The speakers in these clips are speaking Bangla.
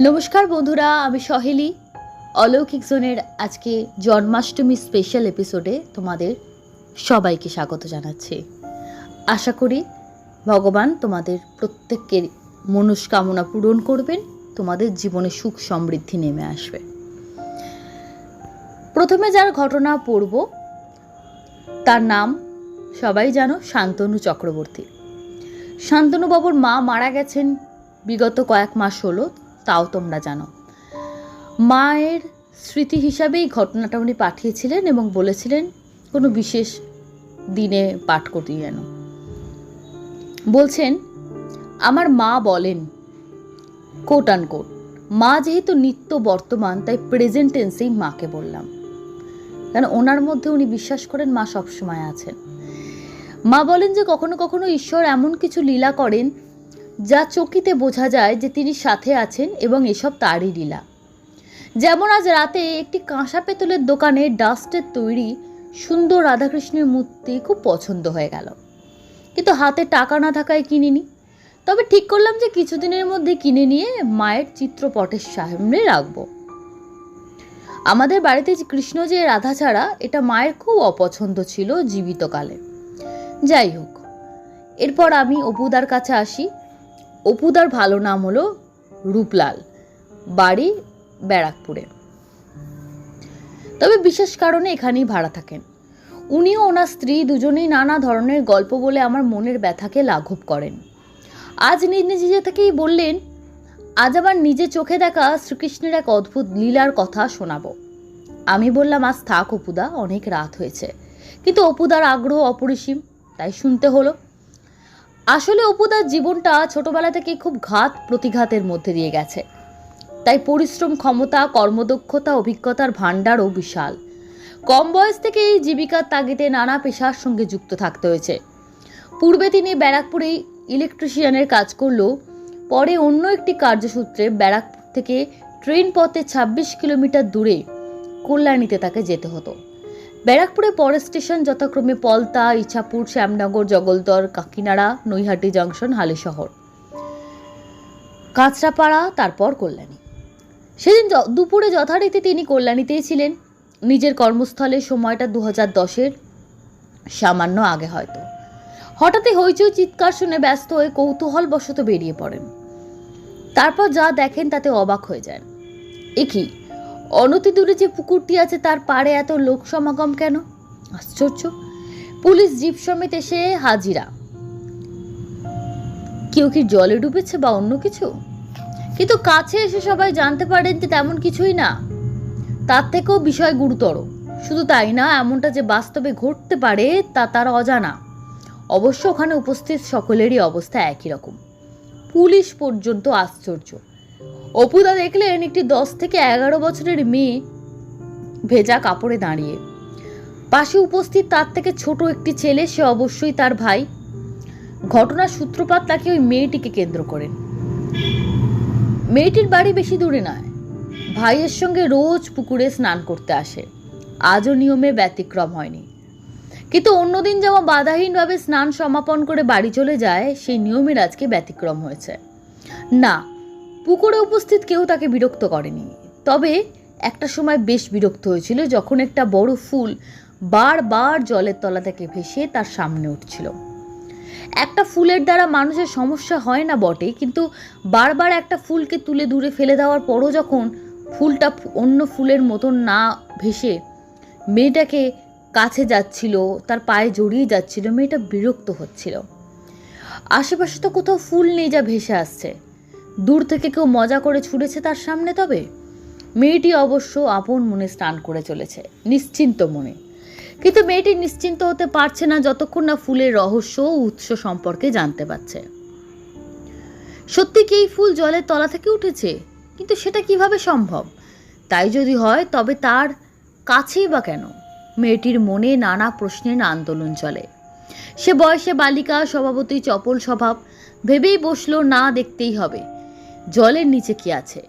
নমস্কার বন্ধুরা, আমি সহেলি। অলৌকিক জোনের আজকে জন্মাষ্টমী স্পেশাল এপিসোডে তোমাদের সবাইকে স্বাগত জানাচ্ছি। আশা করি ভগবান তোমাদের প্রত্যেকের মনস্কামনা পূরণ করবেন, তোমাদের জীবনে সুখ সমৃদ্ধি নেমে আসবে। প্রথমে যার ঘটনা পড়ব, তার নাম সবাই জানো, শান্তনু চক্রবর্তী। শান্তনুবাবুর মা মারা গেছেন বিগত কয়েক মাস হলো তাও তোমরা জানো। মায়ের স্মৃতি হিসাবেই ঘটনাটা উনি পাঠিয়েছিলেন এবং বলেছিলেন, কোনো বিশেষ দিনে পাঠ করতে যেন বলছেন, আমার মা বলেন কোট আন কোট মা যেহেতু নিত্য বর্তমান, তাই প্রেজেন্ট টেন্সেই মাকে বললাম। কারণ ওনার মধ্যে উনি বিশ্বাস করেন মা সবসময় আছেন। মা বলেন যে কখনো কখনো ঈশ্বর এমন কিছু লীলা করেন যা চকিতে বোঝা যায় যে তিনি সাথে আছেন এবং এসব তারই লীলা। যেমন আজ রাতে একটি কাঁসা পেতলের দোকানে ডাস্টের তৈরি সুন্দর রাধাকৃষ্ণের মূর্তি খুব পছন্দ হয়ে গেল। কিন্তু হাতে টাকা না থাকায় কিনিনি। তবে ঠিক করলাম যে কিছুদিনের মধ্যে কিনে নিয়ে মায়ের চিত্রপটের সামনে রাখব। আমাদের বাড়িতে কৃষ্ণ যে রাধা ছাড়া এটা মায়ের খুব অপছন্দ ছিল জীবিতকালে। যাই হোক, এরপর আমি অপুদার কাছে আসি। অপুদার ভালো নাম হলো রূপলাল, বাড়ি ব্যারাকপুরে। তবে বিশেষ কারণে এখানেই ভাড়া থাকেন। উনিও ওনার স্ত্রী দুজনেই নানা ধরনের গল্প বলে আমার মনের ব্যথাকে লাঘব করেন। আজ নিজ নিজে থেকেই বললেন, আজ আবার নিজে চোখে দেখা শ্রীকৃষ্ণের এক অদ্ভুত লীলার কথা শোনাবো। আমি বললাম, আজ থাক অপুদা, অনেক রাত হয়েছে। কিন্তু অপুদার আগ্রহ অপরিসীম, তাই শুনতে হলো। আসলে অপুদার জীবনটা ছোটবেলা থেকে খুব ঘাত প্রতিঘাতের মধ্যে দিয়ে গেছে। তাই পরিশ্রম ক্ষমতা, কর্মদক্ষতা, অভিজ্ঞতার ভাণ্ডারও বিশাল। কম বয়স থেকে এই জীবিকার তাগিদে নানা পেশার সঙ্গে যুক্ত থাকতে হয়েছে। পূর্বে তিনি ব্যারাকপুরে ইলেকট্রিশিয়ানের কাজ করলেও পরে অন্য একটি কার্যসূত্রে ব্যারাকপুর থেকে ট্রেন পথে ২৬ কিলোমিটার দূরে কল্যাণীতে তাকে যেতে হতো। ব্যারাকপুরে পরের স্টেশন যথাক্রমে পলতা, ইছাপুর, শ্যামনগর জগলদর কাকিনাড়া, নৈহাটি জংশন হালিশহর কাঁচরাপাড়া, তারপর কল্যাণী। সেদিন দুপুরে যথারীতি তিনি কল্যাণীতেই ছিলেন। নিজের কর্মস্থলে সময়টা দু হাজার দশের, সামান্য আগে হয়তো। হঠাৎই হইচই চিৎকার শুনে ব্যস্ত হয়ে কৌতূহলবশত বেরিয়ে পড়েন। তারপর যা দেখেন তাতে অবাক হয়ে যান। এ কি? অনতি দূরে যে পুকুরটি আছে, তার পাড়ে এত লোক সমাগম কেন? আশ্চর্য। পুলিশ জিপ সমেত এসে হাজিরা। কেউ কি জলে ডুবেছে বা অন্য কিছু? কিন্তু কাছে এসে সবাই জানতে পারেন যে তেমন কিছুই না। তার থেকেও বিষয় গুরুতর। শুধু তাই না, এমনটা যে বাস্তবে ঘটতে পারে, তা তার অজানা। অবশ্য ওখানে উপস্থিত সকলেরই অবস্থা একই রকম। পুলিশ পর্যন্ত আশ্চর্য। অপুদা দেখলেন একটি দশ থেকে এগারো বছরের মেয়ে ভেজা কাপড়ে দাঁড়িয়ে। পাশে উপস্থিত তার থেকে ছোট একটি ছেলে, সে অবশ্যই তার ভাই। ঘটনার সূত্রপাত তাকে ওই মেয়েটিকে কেন্দ্র করেন মেয়েটির বাড়ি বেশি দূরে নয়। ভাইয়ের সঙ্গে রোজ পুকুরে স্নান করতে আসে। আজও নিয়মে ব্যতিক্রম হয়নি। কিন্তু অন্যদিন যেমন বাধাহীনভাবে স্নান সমাপন করে বাড়ি চলে যায়, সেই নিয়মের আজকে ব্যতিক্রম হয়েছে। না পুকুরে উপস্থিত কেউ তাকে বিরক্ত করেনি। তবে একটা সময় বেশ বিরক্ত হয়েছিল যখন একটা বড় ফুল বারবার জলের তলা থেকে ভেসে তার সামনে উঠছিল। একটা ফুলের দ্বারা মানুষের সমস্যা হয় না বটে, কিন্তু বারবার একটা ফুলকে তুলে দূরে ফেলে দেওয়ার পরও যখন ফুলটা অন্য ফুলের মতন না ভেসে মেয়েটাকে কাছে যাচ্ছিল, তার পায়ে জড়িয়ে যাচ্ছিল, মেয়েটা বিরক্ত হচ্ছিল। আশেপাশে তো কোথাও ফুল নেই যা ভেসে আসছে। দূর থেকে কেউ মজা করে ছুড়েছে তার সামনে তবে? মেয়েটি অবশ্য আপন মনে স্নান করে চলেছে, নিশ্চিন্ত মনে। কিন্তু মেয়েটি নিশ্চিন্ত হতে পারছে না যতক্ষণ না ফুলের রহস্য ও উৎস সম্পর্কে জানতে পারছে। সত্যি কি এই ফুল জলের তলা থেকে উঠেছে? কিন্তু সেটা কীভাবে সম্ভব? তাই যদি হয়, তবে তার কাছেই বা কেন? মেয়েটির মনে নানা প্রশ্নের আন্দোলন চলে। সে বয়সে বালিকা, স্বভাবতই চপল স্বভাব, ভেবেই বসল, না দেখতেই হবে। জলের নিচে কি আছে?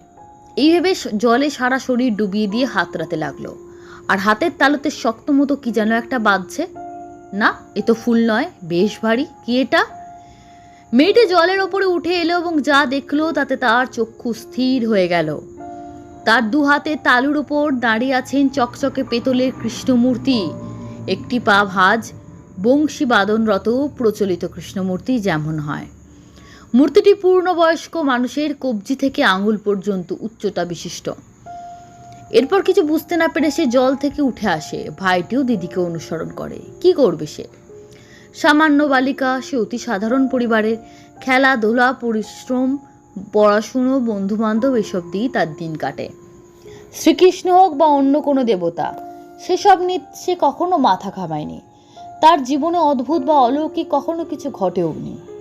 এই ভেবে জলে সারা শরীর ডুবিয়ে দিয়ে হাতড়াতে লাগল। আর হাতের তালুতে শক্ত মতো কি যেন একটা বাঁধছে? না, এ তো ফুল নয়, বেশ ভারী। কি এটা? মেয়েটি জলের ওপরে উঠে এলো এবং যা দেখল তাতে তার চক্ষু স্থির হয়ে গেল। তার দু হাতে তালুর ওপর দাঁড়িয়ে আছেন চকচকে পেতলের কৃষ্ণমূর্তি। একটি পা ভাজ বংশী বাদনরত প্রচলিত কৃষ্ণমূর্তি যেমন হয়। মূর্তিটি পূর্ণবয়স্ক মানুষের কবজি থেকে আঙুল পর্যন্ত উচ্চতা বিশিষ্ট। এরপর কিছু বুঝতে না পেরে সে জল থেকে উঠে আসে। ভাইটিও দিদিকে অনুসরণ করে। কি করবে সে? সামান্য বালিকা, সে অতি সাধারণ পরিবারের। খেলাধুলা পরিশ্রম, পড়াশুনো, বন্ধুবান্ধব এসব দিয়েই তার দিন কাটে। শ্রীকৃষ্ণ হোক বা অন্য কোনো দেবতা, সেসব নিয়ে সে কখনো মাথা ঘামায়নি। তার জীবনে অদ্ভুত বা অলৌকিক কখনো কিছু ঘটেও নি।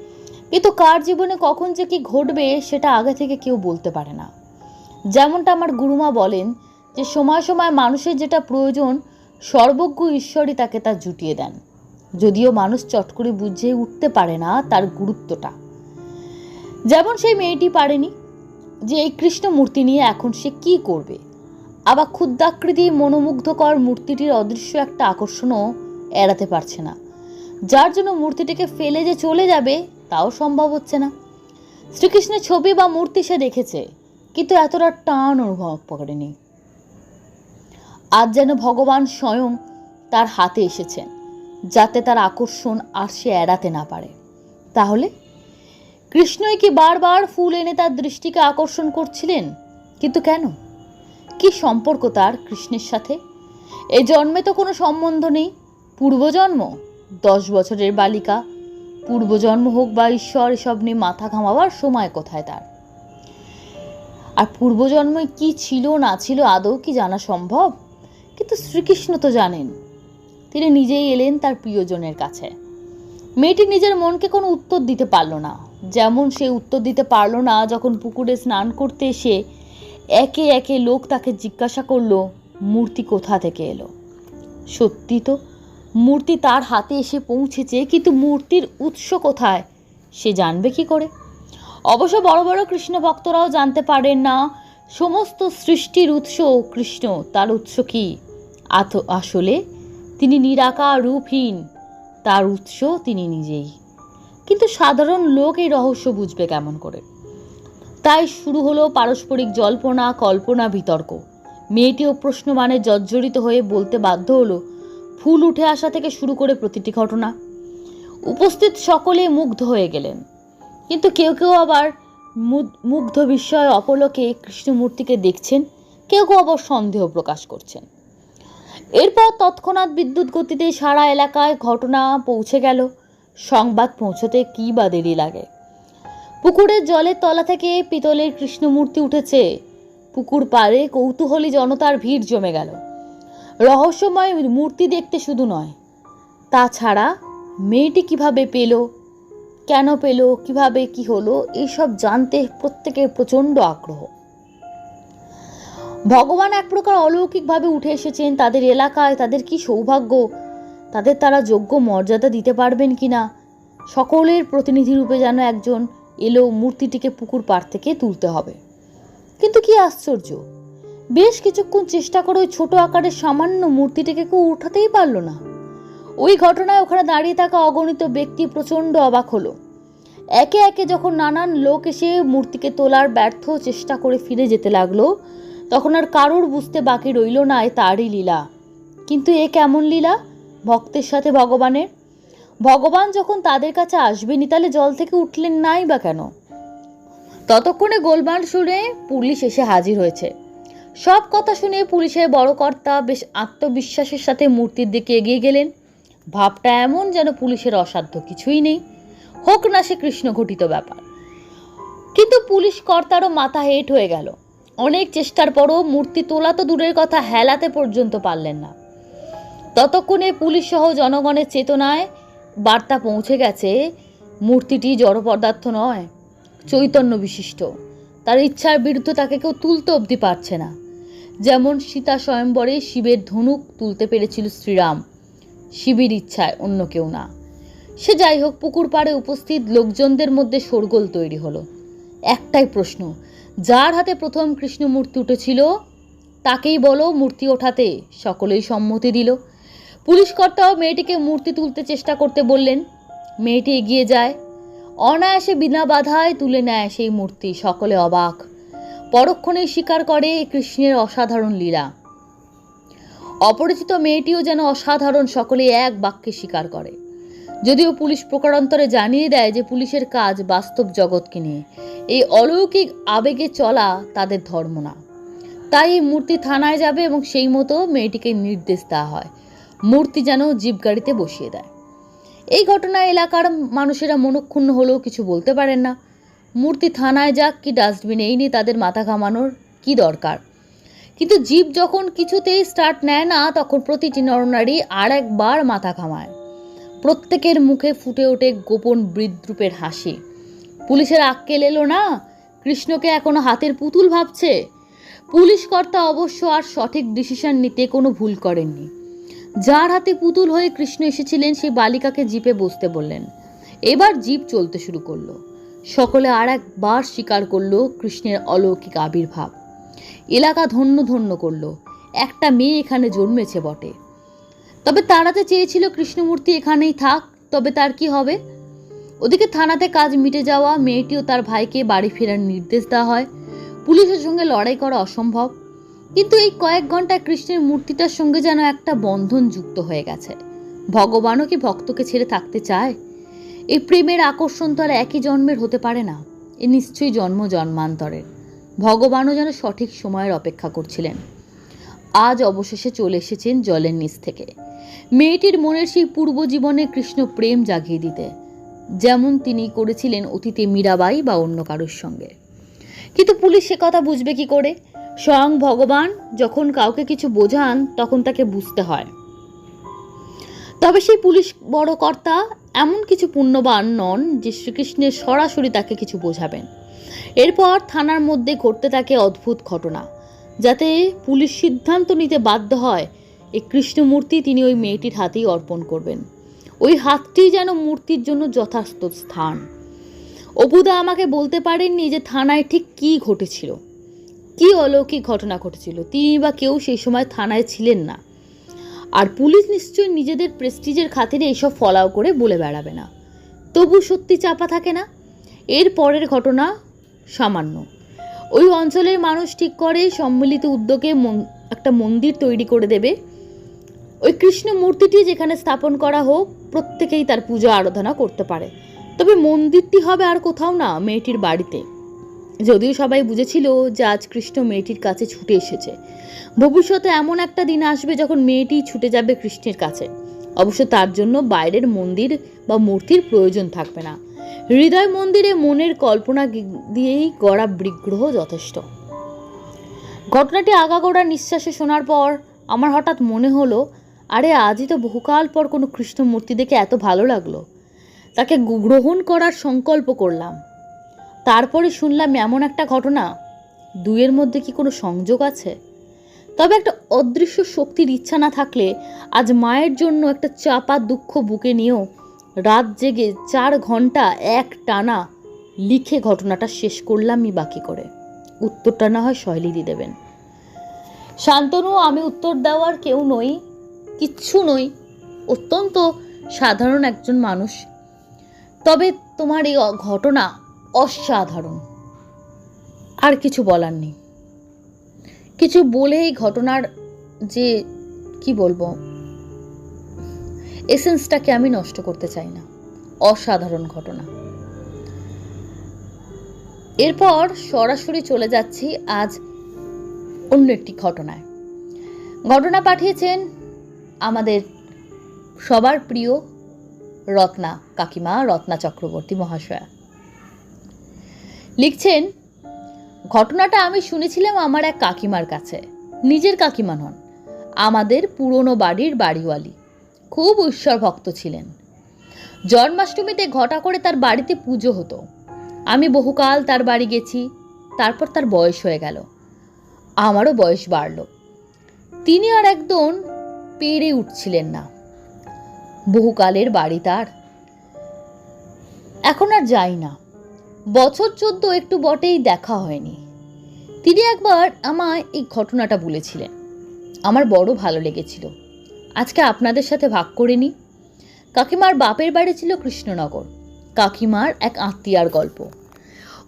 কিন্তু কার জীবনে কখন যে কি ঘটবে সেটা আগে থেকে কেউ বলতে পারে না। যেমনটা আমার গুরুমা বলেন যে, সময় সময় মানুষের যেটা প্রয়োজন, সর্বজ্ঞ ঈশ্বরই তাকে তা জুটিয়ে দেন। যদিও মানুষ চট করে বুঝে উঠতে পারে না তার গুরুত্বটা। যেমন সেই মেয়েটি পারেনি যে, এই কৃষ্ণ মূর্তি নিয়ে এখন সে কি করবে। আবার ক্ষুদ্রাকৃতি মনোমুগ্ধকর মূর্তিটির অদৃশ্য একটা আকর্ষণও এড়াতে পারছে না। যার জন্য মূর্তিটিকে ফেলে যে চলে যাবে তাও সম্ভব হচ্ছে না। শ্রীকৃষ্ণের ছবি বা মূর্তি সে দেখেছে, কিন্তু এতটা টান অনুভব করেনি। আজ যেন ভগবান স্বয়ং তার হাতে এসেছেন, যাতে তার আকর্ষণ আর সে এড়াতে না পারে। তাহলে কৃষ্ণই কি বারবার ফুল এনে তার দৃষ্টিকে আকর্ষণ করছিলেন? কিন্তু কেন? কি সম্পর্ক তার কৃষ্ণের সাথে? এ জন্মে তো কোনো সম্বন্ধ নেই। পূর্বজন্ম, দশ বছরের বালিকা পূর্বজন্ম হোক বা ঈশ্বর, এসব নিয়ে মাথা ঘামাবার সময় কোথায় তার? আর পূর্বজন্মে কি ছিল, না ছিল, আদৌ কি জানা সম্ভব? কিন্তু শ্রীকৃষ্ণ তো জানেন, তিনি নিজেই এলেন তার প্রিয়জনের কাছে। মেয়েটি নিজের মনকে কোনো উত্তর দিতে পারল না। যেমন সে উত্তর দিতে পারল না, যখন পুকুরে স্নান করতে এসে একে একে লোক তাকে জিজ্ঞাসা করল, মূর্তি কোথা থেকে এলো? সত্যি তো মূর্তি তার হাতে এসে পৌঁছেছে, কিন্তু মূর্তির উৎস কোথায়? সে জানবে কি করে? অবশ্য বড় বড় কৃষ্ণ ভক্তরাও জানতে পারেন না। সমস্ত সৃষ্টির উৎস কৃষ্ণ, তার উৎস কি? আথ- আসলে তিনি নিরাকার রূপহীন, তার উৎস তিনি নিজেই। কিন্তু সাধারণ লোক এই রহস্য বুঝবে কেমন করে? তাই শুরু হলো পারস্পরিক জল্পনা, কল্পনা, বিতর্ক। মেয়েটিও প্রশ্ন মানে জর্জরিত হয়ে বলতে বাধ্য হলো ফুল উঠে আসা থেকে শুরু করে প্রতিটি ঘটনা। উপস্থিত সকলে মুগ্ধ হয়ে গেলেন। কিন্তু কেউ কেউ আবার মুগ্ধ বিস্ময় অপলোকে কৃষ্ণমূর্তিকে দেখছেন, কেউ কেউ আবার সন্দেহ প্রকাশ করছেন। এরপর তৎক্ষণাৎ বিদ্যুৎ গতিতে সারা এলাকায় ঘটনা পৌঁছে গেল। সংবাদ পৌঁছতে কি বা দেরি লাগে? পুকুরের জলের তলা থেকে পিতলের কৃষ্ণমূর্তি উঠেছে। পুকুর পাড়ে কৌতূহলী জনতার ভিড় জমে গেল। রহস্যময় মূর্তি দেখতে শুধু নয়, তাছাড়া মেয়েটি কীভাবে পেল, কেন পেল, কীভাবে কি হলো এইসব জানতে প্রত্যেকের প্রচণ্ড আগ্রহ। ভগবান এক প্রকার অলৌকিকভাবে উঠে এসেছেন, তাদের এলাকায় তাদের কি সৌভাগ্য, তাদের তারা যোগ্য মর্যাদা দিতে পারবেন কি না, সকলের প্রতিনিধি রূপে যেন একজন এলো মূর্তিটিকে পুকুর পাড় থেকে তুলতে হবে। কিন্তু কি আশ্চর্য বেশ কিছুক্ষণ চেষ্টা করে ওই ছোট আকারের সামান্য মূর্তিটিকে কেউ উঠাতেই পারল না। ওই ঘটনায় ওখানে দাঁড়িয়ে থাকা অগণিত ব্যক্তি প্রচণ্ড অবাক হলো। একে একে যখন নানান লোক এসে মূর্তিকে তোলার ব্যর্থ চেষ্টা করে ফিরে যেতে লাগল, তখন আর কারোর বুঝতে বাকি রইল না এ তারই লীলা। কিন্তু এ কেমন লীলা? ভক্তের সাথে ভগবানের? ভগবান যখন তাদের কাছে আসবেনি তাহলে জল থেকে উঠলেন নাই বা কেন? ততক্ষণে গোলমাল শুনে পুলিশ এসে হাজির হয়েছে। সব কথা শুনে পুলিশের বড় কর্তা বেশ আত্মবিশ্বাসের সাথে মূর্তির দিকে এগিয়ে গেলেন। ভাবটা এমন যেন পুলিশের অসাধ্য কিছুই নেই। হোক না সে কৃষ্ণ ঘটিত ব্যাপার। কিন্তু পুলিশ কর্তারও মাথা হেট হয়ে গেল। অনেক চেষ্টার পরও মূর্তি তোলা তো দূরের কথা, হেলাতে পর্যন্ত পারলেন না। ততক্ষণে পুলিশ সহ জনগণের চেতনায় বার্তা পৌঁছে গেছে, মূর্তিটি জড় পদার্থ নয়, চৈতন্য বিশিষ্ট। তার ইচ্ছার বিরুদ্ধে তাকে কেউ তুলতে অবধি পারছে না। যেমন সীতা স্বয়ম্বরে শিবের ধনুক তুলতে পেরেছিল শ্রীরাম। শিবির ইচ্ছায় অন্য কেউ না। সে যাই হোক, পুকুর পাড়ে উপস্থিত লোকজনদের মধ্যে শোরগোল তৈরি হলো। একটাই প্রশ্ন, যার হাতে প্রথম কৃষ্ণ মূর্তি উঠেছিল, তাকেই বলো মূর্তি ওঠাতে। সকলেই সম্মতি দিল। পুলিশ কর্তাও মেয়েটিকে মূর্তি তুলতে চেষ্টা করতে বললেন। মেয়েটি এগিয়ে যায়। অনায়াসে বিনা বাধায় তুলে নেয় সেই মূর্তি। সকলে অবাক। পরক্ষণেই স্বীকার করে কৃষ্ণের অসাধারণ লীলা। অপরিচিত মেয়েটিও যেন অসাধারণ সকলে এক বাক্যে স্বীকার করে। যদিও পুলিশ প্রকারান্তরে জানিয়ে দেয় যে পুলিশের কাজ বাস্তব জগৎকে নিয়ে। এই অলৌকিক আবেগে চলা তাদের ধর্ম না। তাই এই মূর্তি থানায় যাবে এবং সেই মতো মেয়েটিকে নির্দেশ দেওয়া হয়। মূর্তি যেন জিপ গাড়িতে বসিয়ে দেয়। এই ঘটনায় এলাকার মানুষেরা মনক্ষুণ্ণ হলেও কিছু বলতে পারেন না। মূর্তি থানায় যাক কি ডাস্টবিনে, এই নিয়ে তাদের মাথা ঘামানোর কি দরকার? কিন্তু জীব যখন কিছুতেই স্টার্ট নেয় না, তখন প্রতিটি নরনারী আর একবার মাথা ঘামায়। প্রত্যেকের মুখে ফুটে ওঠে গোপন বৃদ্রূপের হাসি। পুলিশের আক্কেল এলো না? কৃষ্ণকে এখনও হাতের পুতুল ভাবছে? পুলিশ কর্তা অবশ্য আর সঠিক ডিসিশন নিতে কোনো ভুল করেননি। যার হাতে পুতুল হয়ে কৃষ্ণ এসেছিলেন, সেই বালিকাকে জিপে বসতে বললেন। এবার জিপ চলতে শুরু করল। সকলে আর একবার স্বীকার করল কৃষ্ণের অলৌকিক আবির্ভাব। এলাকা ধন্য ধন্য করল। একটা মেয়ে এখানে জন্মেছে বটে। তবে তারা তো চেয়েছিল কৃষ্ণমূর্তি এখানেই থাক, তবে তার কি হবে? ওদিকে থানাতে কাজ মিটে যাওয়া মেয়েটিও তার ভাইকে বাড়ি ফেরার নির্দেশ দেওয়া হয়। পুলিশের সঙ্গে লড়াই করা অসম্ভব। কিন্তু এই কয়েক ঘন্টায় কৃষ্ণের মূর্তিটার সঙ্গে যেন একটা বন্ধন যুক্ত হয়ে গেছে। ভগবানও কি ভক্তকে ছেড়ে থাকতে চায়? এই প্রেমের আকর্ষণ তো আর একই জন্মের হতে পারে না। এ নিশ্চয়ই জন্ম জন্মান্তরের। ভগবানও যেন সঠিক সময়ের অপেক্ষা করছিলেন। আজ অবশেষে চলে এসেছেন জলের নিচ থেকে। মেয়েটির মনের সেই পূর্ব জীবনে কৃষ্ণ প্রেম জাগিয়ে দিতে। যেমন তিনি করেছিলেন অতীতে মীরাবাই বা অন্য কারোর সঙ্গে। কিন্তু পুলিশ সে কথা বুঝবে কি করে? স্বয়ং ভগবান যখন কাউকে কিছু বোঝান, তখন তাকে বুঝতে হয়। তবে সেই পুলিশ বড় কর্তা এমন কিছু পুণ্যবান নন যে শ্রীকৃষ্ণের সরাসরি তাকে কিছু বোঝাবেন। এরপর থানার মধ্যে ঘটতে থাকে অদ্ভুত ঘটনা, যাতে পুলিশ সিদ্ধান্ত নিতে বাধ্য হয় এই কৃষ্ণমূর্তি তিনি ওই মেয়েটির হাতেই অর্পণ করবেন। ওই হাতটি যেন মূর্তির জন্য যথার্থ স্থান। অপুদা আমাকে বলতে পারেননি যে থানায় ঠিক কী ঘটেছিল। কি অলৌকিক ঘটনা ঘটেছিল? তিনি বা কেউ সেই সময় থানায় ছিলেন না। আর পুলিশ নিশ্চয়ই নিজেদের প্রেস্টিজের খাতিরে এইসব ফলাও করে বলে বেড়াবে না। তবু সত্যি চাপা থাকে না। এর পরের ঘটনা সামান্য। ওই অঞ্চলের মানুষ ঠিক করে, সম্মিলিত উদ্যোগে একটা মন্দির তৈরি করে দেবে। ওই কৃষ্ণ মূর্তিটি যেখানে স্থাপন করা হোক, প্রত্যেকেই তার পূজা আরাধনা করতে পারে। তবে মন্দিরটি হবে আর কোথাও না, মেয়েটির বাড়িতে। যদিও সবাই বুঝেছিল যে আজ কৃষ্ণ মেয়েটির কাছে ছুটে এসেছে। ভবিষ্যতে এমন একটা দিন আসবে যখন মেয়েটি ছুটে যাবে কৃষ্ণের কাছে। অবশ্য তার জন্য বাইরের মন্দির বা মূর্তির প্রয়োজন থাকবে না। হৃদয় মন্দিরে মনের কল্পনা দিয়েই গড়া বিগ্রহ যথেষ্ট। ঘটনাটি আগাগোড়া নিঃশ্বাসে শোনার পর আমার হঠাৎ মনে হলো, আরে আজই তো বহুকাল পর কোনো কৃষ্ণ মূর্তি দেখে এত ভালো লাগল। তাকে গ্রহণ করার সংকল্প করলাম। তারপরে শুনলাম এমন একটা ঘটনা। দুইয়ের মধ্যে কি কোনো সংযোগ আছে? তবে একটা অদৃশ্য শক্তির ইচ্ছা না থাকলে আজ মায়ের জন্য একটা চাপা দুঃখ বুকে নিয়েও রাত জেগে চার ঘণ্টা এক টানা লিখে ঘটনাটা শেষ করলামই বাকি করে। উত্তরটা না হয় শৈলীদি দেবেন। শান্তনু, আমি উত্তর দেওয়ার কেউ নই, কিচ্ছু নই, অত্যন্ত সাধারণ একজন মানুষ। তবে তোমার এই ঘটনা অসাধারণ। আর কিছু বলার নেই। কিছু বলে এই ঘটনার যে, কি বলব এসেন্সটাকে আমি নষ্ট করতে চাই না। অসাধারণ ঘটনা। এরপর সরাসরি চলে যাচ্ছি আজ অন্য একটি ঘটনায়। ঘটনা পাঠিয়েছেন আমাদের সবার প্রিয় রত্না কাকিমা, রত্না চক্রবর্তী মহাশয়া। লিখছেন, ঘটনাটা আমি শুনেছিলাম আমার এক কাকিমার কাছে। নিজের কাকিমা নন, আমাদের পুরনো বাড়ির বাড়িওয়ালি। খুব ঈশ্বর ভক্ত ছিলেন। জন্মাষ্টমীতে ঘটা করে তার বাড়িতে পুজো হতো। আমি বহুকাল তার বাড়ি গেছি, তারপর তার বয়স হয়ে গেল। আমারও বয়স বাড়ল। তিনি আর একদম পেরে উঠছিলেন না। বহুকালের বাড়ি তার। এখন আর যাই না। বছর চোদ্দ একটু বটেই দেখা হয়নি। তিনি একবার আমায় এই ঘটনাটা বলেছিলেন। আমার বড় ভালো লেগেছিল। আজকে আপনাদের সাথে ভাগ করে নিই। কাকিমার বাপের বাড়ি ছিল কৃষ্ণনগর। কাকিমার এক আত্মীয়ার গল্প।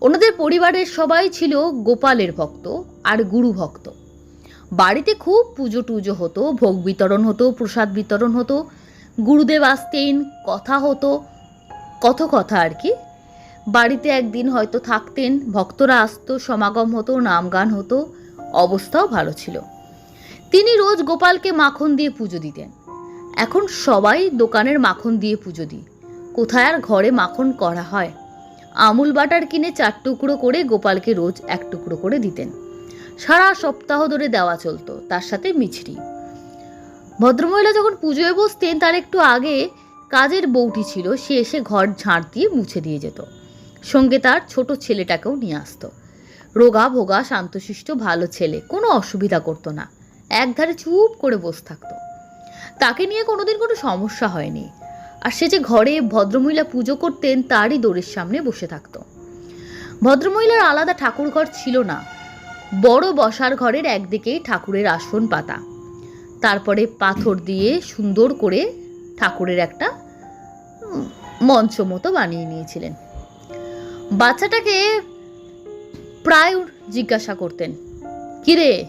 ওনাদের পরিবারের সবাই ছিল গোপালের ভক্ত আর গুরু ভক্ত। বাড়িতে খুব পুজো টুজো হতো, ভোগ বিতরণ হতো, প্রসাদ বিতরণ হতো, গুরুদেব আসতেন, কথা হতো কত কথা আর কি। বাড়িতে একদিন হয়তো থাকতেন, ভক্তরা আসতো, সমাগম হতো নাম গান হতো, অবস্থাও ভালো ছিল। তিনি রোজ গোপালকে মাখন দিয়ে পুজো দিতেন। এখন সবাই দোকানের মাখন দিয়ে পুজো দিই। কোথায় আর ঘরে মাখন করা হয়? আমুল বাটার কিনে চার টুকরো করে গোপালকে রোজ এক টুকরো করে দিতেন। সারা সপ্তাহ ধরে দেওয়া চলতো, তার সাথে মিছরি। ভদ্রমহিলা যখন পুজোয় বসতেন, তার একটু আগে কাজের বউটি ছিল, সে এসে ঘর ঝাড় দিয়ে মুছে দিয়ে যেত। সঙ্গে তার ছোট ছেলেটাকেও নিয়ে আসতো। রোগা ভোগা, শান্তশিষ্ট, ভালো ছেলে, কোনো অসুবিধা করতো না। একধারে চুপ করে বসে থাকতো। তাকে নিয়ে কোনোদিন কোনো সমস্যা হয়নি। আর সে যে ঘরে ভদ্রমহিলা পুজো করতেন, তারই দোরের সামনে বসে থাকতো। ভদ্রমহিলার আলাদা ঠাকুর ঘর ছিল না। বড় বসার ঘরের একদিকেই ঠাকুরের আসন পাতা। তারপরে পাথর দিয়ে সুন্দর করে ঠাকুরের একটা মঞ্চ মতো বানিয়ে নিয়েছিলেন। বাচ্চাটাকে প্রায় জিজ্ঞাসা করতেন, কিরে,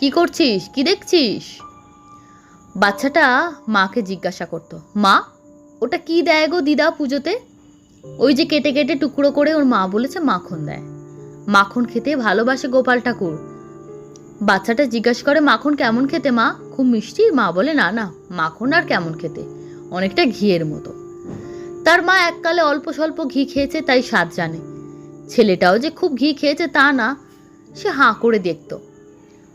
কি করছিস? কি দেখছিস? বাচ্চাটা মাকে জিজ্ঞাসা করতো, মা, ওটা কি দেয় গো দিদা পুজোতে? ওই যে কেটে কেটে টুকরো করে ওর মা বলেছে মাখন দেয়। মাখন খেতে ভালোবাসে গোপাল ঠাকুর। বাচ্চাটা জিজ্ঞাসা করে, মাখন কেমন খেতে মা? খুব মিষ্টি। মা বলে, না না, মাখন আর কেমন খেতে। অনেকটা ঘিয়ের মতো। তার মা এককালে অল্প স্বল্প ঘি খেয়েছে, তাই স্বাদ জানে। ছেলেটাও যে খুব ঘি খেয়েছে তা না, সে হাঁ করে দেখতো।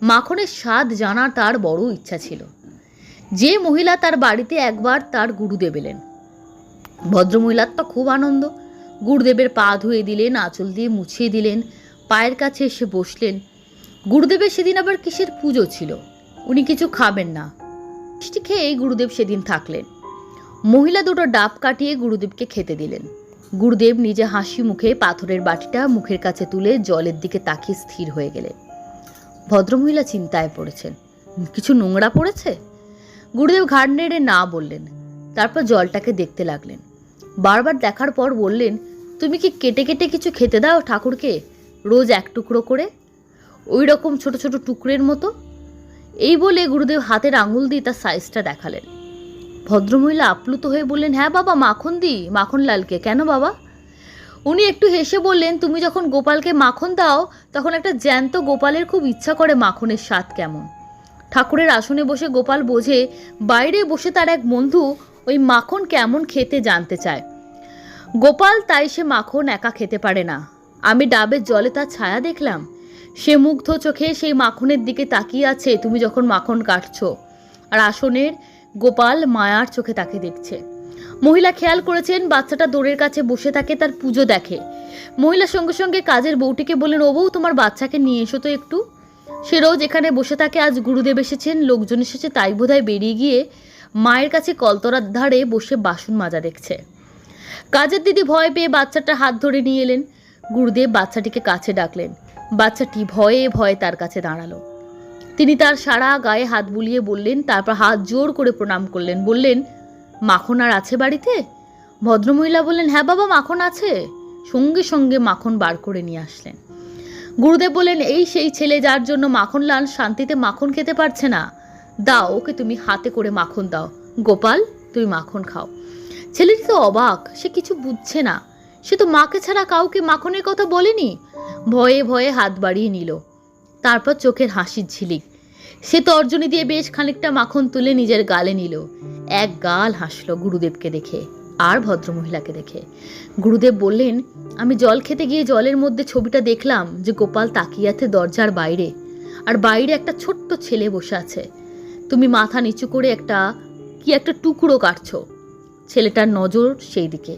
মাখনের স্বাদ জানার তার বড় ইচ্ছা ছিল। যে মহিলা তার বাড়িতে একবার তার গুরুদেব এলেন। ভদ্রমহিলার তো খুব আনন্দ। গুরুদেবের পা ধুয়ে দিলেন, আঁচল দিয়ে মুছিয়ে দিলেন, পায়ের কাছে এসে বসলেন। গুরুদেবের সেদিন আবার কিসের পুজো ছিল? উনি কিছু খাবেন না। মিষ্টি খেয়েই গুরুদেব সেদিন থাকলেন। মহিলা দুটো ডাব কাটিয়ে গুরুদেবকে খেতে দিলেন। গুরুদেব নিজে হাসি মুখে পাথরের বাটিটা মুখের কাছে তুলে জলের দিকে তাকিয়ে স্থির হয়ে গেলেন। ভদ্রমহিলা চিন্তায় পড়েছেন। কিছু নোংরা পড়েছে? গুরুদেব ঘাড় নেড়ে না বললেন। তারপর জলটাকে দেখতে লাগলেন। বারবার দেখার পর বললেন, তুমি কি কেটে কেটে কিছু খেতে দাও ঠাকুরকে? রোজ এক টুকরো করে? ওই রকম ছোট ছোট টুকরের মতো? এই বলে গুরুদেব হাতের আঙুল দিয়ে তার সাইজটা দেখালেন। ভদ্রমহিলা আপ্লুত হয়ে বললেন হ্যাঁ বাবা মাখন দি মাখন লালকে কেন বাবা? উনি একটু হেসে বললেন, তুমি যখন গোপালকে মাখন দাও, তখন একটা জ্যান্ত গোপালের খুব ইচ্ছা করে মাখনের স্বাদ কেমন? ঠাকুরের আসনে বসে গোপাল বোঝে, বাইরে বসে তার এক বন্ধু ওই মাখন কেমন খেতে জানতে চায়। গোপাল তাই সে মাখন একা খেতে পারে না। আমি ডাবের জলে তার ছায়া দেখলাম। সে মুগ্ধ চোখে সেই মাখনের দিকে তাকিয়ে আছে, তুমি যখন মাখন কাটছো। আর আসনের গোপাল মায়ার চোখে তাকে দেখছে। মহিলা খেয়াল করেছেন, বাচ্চাটা দোরের কাছে বসে থাকে, তার পুজো দেখে। মহিলার সঙ্গে সঙ্গে কাজের বউটিকে বললেন ও বউ তোমার বাচ্চাকে নিয়ে এসো তো একটু। সে রোজ এখানে বসে থাকে, আজ গুরুদেব এসেছেন, লোকজন এসেছে, তাই বোধহয় বেরিয়ে গিয়ে মায়ের কাছে কলতরার ধারে বসে বাসন মাজা দেখছে। কাজের দিদি ভয় পেয়ে বাচ্চাটা হাত ধরে নিয়ে এলেন। গুরুদেব বাচ্চাটিকে কাছে ডাকলেন। বাচ্চাটি ভয়ে ভয়ে তার কাছে দাঁড়াল। তিনি তার সারা গায়ে হাত বুলিয়ে বললেন, তারপর হাত জোর করে প্রণাম করলেন, বললেন, মাখন আর আছে বাড়িতে? ভদ্রমহিলা বললেন হ্যাঁ বাবা, মাখন আছে। সঙ্গে সঙ্গে মাখন বার করে নিয়ে আসলেন। গুরুদেব বললেন, এই সেই ছেলে যার জন্য মাখন মাখনলাল শান্তিতে মাখন খেতে পারছে না। দাও, ওকে তুমি হাতে করে মাখন দাও। গোপাল, তুমি মাখন খাও। ছেলেটি তো অবাক, সে কিছু বুঝছে না। সে তো মাকে ছাড়া কাউকে মাখনের কথা বলেনি। ভয়ে ভয়ে হাত বাড়িয়ে নিল। তারপর চোখের হাসির ঝিলিক। সে তর্জনী দিয়ে বেশ খানিকটা মাখন তুলে নিজের গালে নিল। এক গাল হাসলো গুরুদেবকে দেখে, আর ভদ্রমহিলাকে দেখে। গুরুদেব বললেন, আমি জল খেতে গিয়ে জলের মধ্যে ছবিটা দেখলাম যে গোপাল তাকিয়ে আছে দরজার বাইরে, আর বাইরে একটা ছোট্ট ছেলে বসে আছে। তুমি মাথা নিচু করে একটা, কি একটা টুকরো কাটছ। ছেলেটার নজর সেই দিকে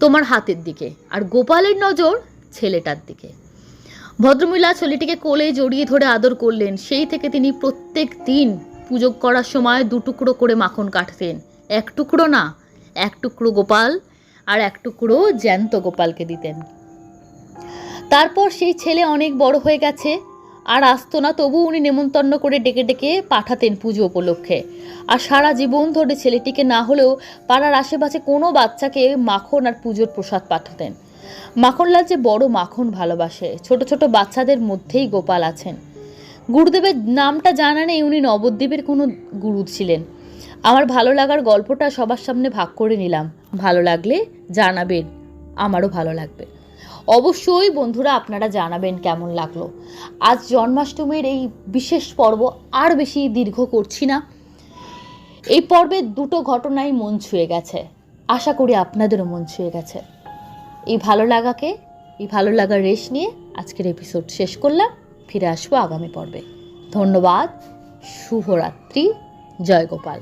তোমার হাতের দিকে, আর গোপালের নজর ছেলেটার দিকে। ভদ্রমহিলা ছেলেটিকে কোলে জড়িয়ে ধরে আদর করলেন। সেই থেকে তিনি প্রত্যেক দিন পুজো করার সময় দু টুকরো করে মাখন কাটতেন। এক টুকরো না, এক টুকরো গোপাল আর এক টুকরো জ্যান্ত গোপালকে দিতেন। তারপর সেই ছেলে অনেক বড় হয়ে গেছে আর আসতো না তবু উনি নেমন্তন্ন করে ডেকে ডেকে পাঠাতেন পুজো উপলক্ষে। আর সারা জীবন ধরে ছেলেটিকে না হলেও পাড়ার আশেপাশে কোনো বাচ্চাকে মাখন আর পুজোর প্রসাদ পাঠাতেন। মাখনলাল যে বড় মাখন ভালোবাসে, ছোট ছোট বাচ্চাদের মধ্যেই গোপাল আছেন। গুরুদেবের নামটা জানা নেই, উনি নবদ্বীপের কোনো গুরু ছিলেন। আমার ভালো লাগার গল্পটা সবার সামনে ভাগ করে নিলাম। ভালো লাগলে জানাবেন, আমারও ভালো লাগবে। অবশ্যই বন্ধুরা, আপনারা জানাবেন কেমন লাগল। আজ জন্মাষ্টমীর এই বিশেষ পর্ব আর বেশি দীর্ঘ করছি না। এই পর্বে দুটো ঘটনাই মন ছুঁয়ে গেছে। আশা করি আপনাদেরও মন ছুঁয়ে গেছে। এই ভালো লাগাকে, এই ভালো লাগার রেশ নিয়ে আজকের এপিসোড শেষ করলাম। ফিরে আসব আগামী পর্বে। ধন্যবাদ। শুভরাত্রি। জয় গোপাল।